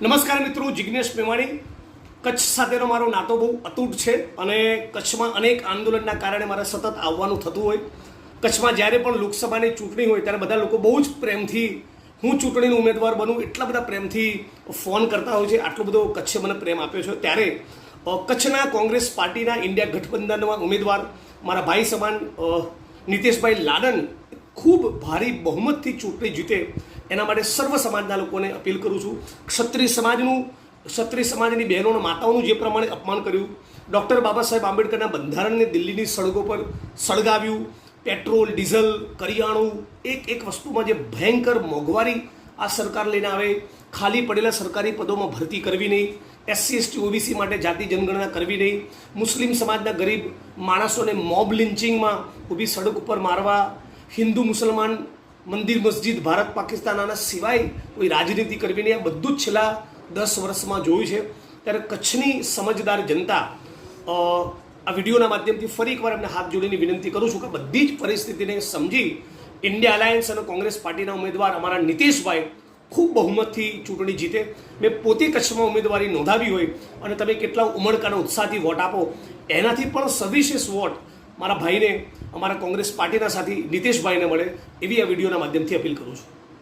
નમસ્કાર મિત્રો જિજ્ઞેશ મેવાણી. કચ્છ સાથેનો મારો નાતો બહુ અતૂટ છે અને કચ્છમાં અનેક આંદોલનના કારણે મારે સતત આવવાનું થતું હોય. કચ્છમાં જ્યારે પણ લોકસભાની ચૂંટણી હોય, ત્યારે બધા લોકો બહુ જ પ્રેમથી, હું ચૂંટણીનો ઉમેદવાર બનું, એટલા બધા પ્રેમથી ફોન કરતા હોય છે. આટલો બધો કચ્છે મને પ્રેમ આપ્યો છે. ત્યારે કચ્છના કોંગ્રેસ પાર્ટીના ઇન્ડિયા ગઠબંધનના ઉમેદવાર, મારા ભાઈ સમાન નીતિશભાઈ લાડન ખૂબ ભારી બહુમતથી ચૂંટણી જીતે. એના માટે સર્વ સમાજના લોકોને અપીલ કરું છું. ક્ષત્રિય સમાજનું, ક્ષત્રિય સમાજની બહેનોના, માતાઓનું જે પ્રમાણે અપમાન કર્યું, ડૉક્ટર બાબા સાહેબ આંબેડકરના બંધારણને દિલ્હીની સડકો પર સળગાવ્યું, પેટ્રોલ, ડીઝલ, કરિયાણું, એક એક વસ્તુમાં જે ભયંકર મોંઘવારી આ સરકાર લઈને આવે, ખાલી પડેલા સરકારી પદોમાં ભરતી કરવી નહીં, એસસી, એસટી, ઓબીસી માટે જાતિ જનગણના કરવી નહીં, મુસ્લિમ સમાજના ગરીબ માણસોને મોબ લિન્ચિંગમાં ઊભી સડક ઉપર મારવા, હિન્દુ મુસલમાન મંદિર, મસ્જિદ, ભારત, પાકિસ્તાન આના સિવાય કોઈ રાજનીતિ કરવી નહીં. આ બધું જ છેલ્લા દસ વર્ષમાં જોયું છે. ત્યારે કચ્છની સમજદાર જનતા આ વિડીયોના માધ્યમથી ફરી એકવાર એમને હાથ જોડીને વિનંતી કરું છું કે બધી જ પરિસ્થિતિને સમજી ઇન્ડિયા અલાયન્સ અને કોંગ્રેસ પાર્ટીના ઉમેદવાર અમારા નીતિશભાઈ ખૂબ બહુમતથી ચૂંટણી જીતે. મેં પોતે કચ્છમાં ઉમેદવારી નોંધાવી હોય અને તમે કેટલા ઉમળકાના ઉત્સાહથી વોટ આપો. એનાથી પણ સવિશેષ વોટ મારા ભાઈને, અમારા કોંગ્રેસ પાર્ટીના સાથી નીતિશભાઈને મળે એવી આ વિડીયોના માધ્યમથી અપીલ કરું છું.